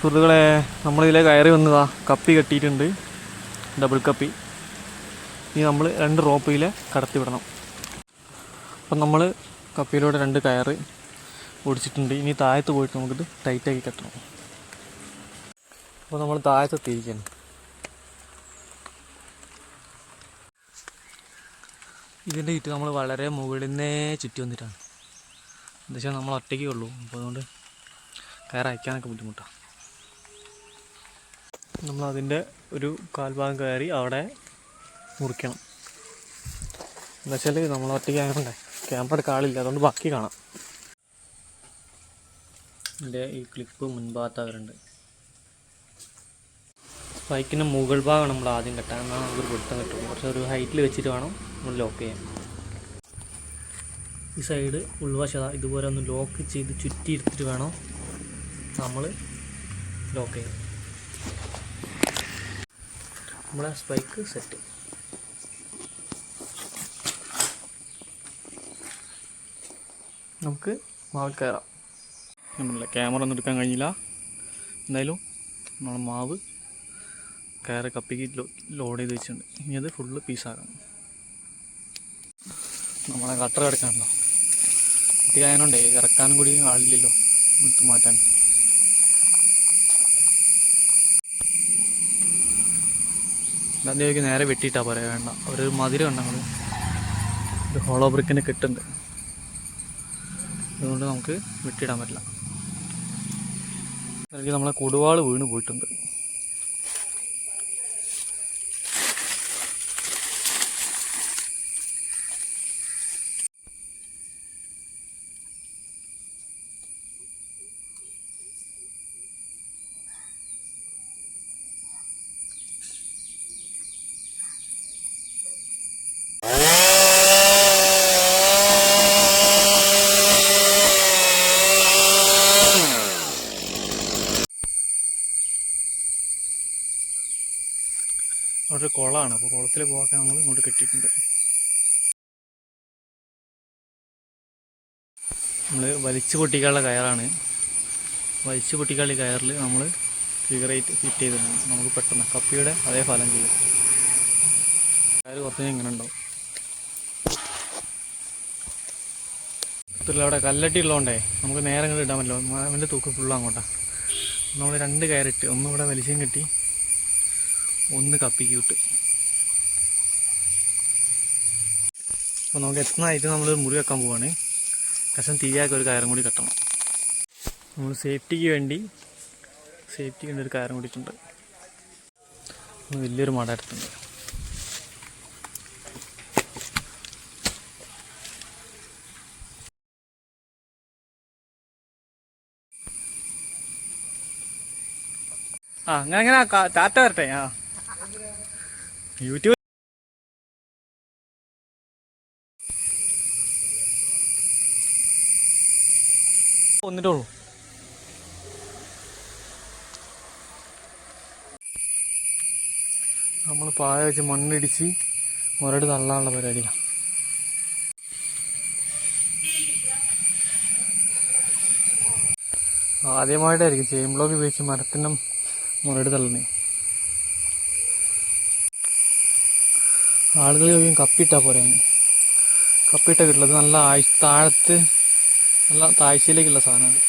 സുഹൃത്തുക്കളെ നമ്മളിതിലെ കയറി വന്നതാ. കപ്പി കെട്ടിയിട്ടുണ്ട്. ഡബിൾ കപ്പി. ഇനി നമ്മൾ രണ്ട് റോപ്പിൽ കടത്തി വിടണം. അപ്പം നമ്മൾ കപ്പിയിലൂടെ രണ്ട് കയറ് ഓടിച്ചിട്ടുണ്ട്. ഇനി താഴത്ത് പോയിട്ട് നമുക്കിത് ടൈറ്റാക്കി കെട്ടണം. അപ്പോൾ നമ്മൾ താഴത്ത് എത്തിയിരിക്കുന്നു ഇതിന്റെ ചുറ്റും നമ്മൾ വളരെ മുകളിൽ നിന്നേ ചുറ്റി വന്നിട്ടാണ്. എന്താ വെച്ചാൽ നമ്മൾ ഒറ്റയ്ക്കേ ഉള്ളൂ. അപ്പോൾ അതുകൊണ്ട് കയറ് അയക്കാനൊക്കെ ബുദ്ധിമുട്ടാണ്. നമ്മൾ അതിന്റെ ഒരു കാൽഭാഗം കയറി അവിടെ മുറിക്കണം. എന്താ വെച്ചാൽ നമ്മൾ ഒറ്റയ്ക്ക് ആയതുകൊണ്ടേ ക്യാമറ എടുക്കാൻ ആളില്ല. അതുകൊണ്ട് ബാക്കി കാണാം. ഇതിന്റെ ഈ ക്ലിപ്പ് മുൻഭാഗത്താകലുണ്ട് ബൈക്കിന്റെ മുകൾ ഭാഗം നമ്മൾ ആദ്യം കെട്ടാൻ. എന്നാൽ നമുക്കൊരു പിടുത്തം കിട്ടും. കുറച്ച് ഒരു ഹൈറ്റിൽ വെച്ചിട്ട് വേണം നമ്മൾ ലോക്ക് ചെയ്യാൻ. ഈ സൈഡ് ഉൾവശത ഇതുപോലെ ഒന്ന് ലോക്ക് ചെയ്ത് ചുറ്റി എടുത്തിട്ട് വേണം നമ്മൾ ലോക്ക് ചെയ്യാൻ. നമ്മളെ സ്പൈക്ക് സെറ്റ് നമുക്ക് മാവ് കയറാം. നമ്മളെ ക്യാമറ ഒന്നും എടുക്കാൻ കഴിഞ്ഞില്ല. എന്തായാലും നമ്മൾ മാവ് കയറ് കപ്പിക്ക് ലോഡ് ചെയ്ത് വെച്ചിട്ടുണ്ട്. ഇനി അത് ഫുള്ള് പീസാക്കണം നമ്മളെ കട്ടർ കിടക്കാണല്ലോ കുട്ടിക്കായതുകൊണ്ടേ ഇറക്കാനും കൂടി ആളില്ലല്ലോ. എടുത്ത് മാറ്റാൻ. എന്താ നേരെ വെട്ടിയിട്ടാ പറയാ വേണ്ട. ഒരു മധുരം കണ്ടങ്ങൾ ഒരു ഹോളോ ബ്രിക്കിന് കിട്ടുന്നുണ്ട്. അതുകൊണ്ട് നമുക്ക് വെട്ടിയിടാൻ പറ്റില്ല. അല്ലെങ്കിൽ നമ്മളെ കൊടുവാൾ വീണ് പോയിട്ടുണ്ട്. അവിടെ ഒരു കുളമാണ്. അപ്പോൾ കുളത്തിൽ പോകാൻ നമ്മൾ ഇങ്ങോട്ട് കെട്ടിയിട്ടുണ്ട്. നമ്മൾ വലിച്ചു പൊട്ടിക്കാനുള്ള കയറാണ്. വലിച്ചു പൊട്ടിക്കാളി കയറിൽ നമ്മൾ ഫിഗറേറ്റ് ഫിറ്റ് ചെയ്തിട്ടുണ്ട്. നമുക്ക് പെട്ടെന്ന് കപ്പിയുടെ അതേ ഫലം ചെയ്യും. കയർ കുറച്ച് ഇങ്ങനെ ഉണ്ടാവും. അവിടെ കല്ലട്ടി ഉള്ളതുകൊണ്ടേ നമുക്ക് നേരെ ഇങ്ങോട്ട് ഇടാൻ പറ്റില്ല. അവന്റെ തൂക്ക് ഫുള്ള് അങ്ങോട്ടാണ് നമ്മൾ രണ്ട് കയറിട്ട് ഒന്നും ഇവിടെ വലിച്ചും കെട്ടി ഒന്ന് കപ്പി വിട്ട് അപ്പോൾ നമുക്ക് എത്തുന്നതായിട്ട് നമ്മൾ മുറി വെക്കാൻ പോവാണ്. കഷം തീയാക്കി ഒരു കയറും കൂടി കെട്ടണം. നമ്മൾ സേഫ്റ്റിക്ക് വേണ്ടി സേഫ്റ്റിക്ക് വേണ്ടി ഒരു കയറും കൂടിയിട്ടുണ്ട്. വലിയൊരു മട എടുത്തുണ്ട് ആ അങ്ങനെ അങ്ങനെ ടാറ്റ വരട്ടെ? ആ. യൂട്യൂബ് വന്നിട്ടുള്ളൂ നമ്മൾ പായ വെച്ച് മണ്ണിടിച്ച് മുരട് തള്ളാനുള്ള പരിപാടിയാണ് ആദ്യമായിട്ടായിരിക്കും ചെയിൻ ബ്ലോക്ക് ഉപയോഗിച്ച് മരത്തിനും മുരട് തള്ളണേ ആളുകൾ കഴിയും കപ്പിട്ടാ പോരാ. കപ്പിട്ട കിട്ടില്ല അത് നല്ല ആഴ്ച താഴത്ത് നല്ല താഴ്ചയിലേക്കുള്ള സാധനമാണ്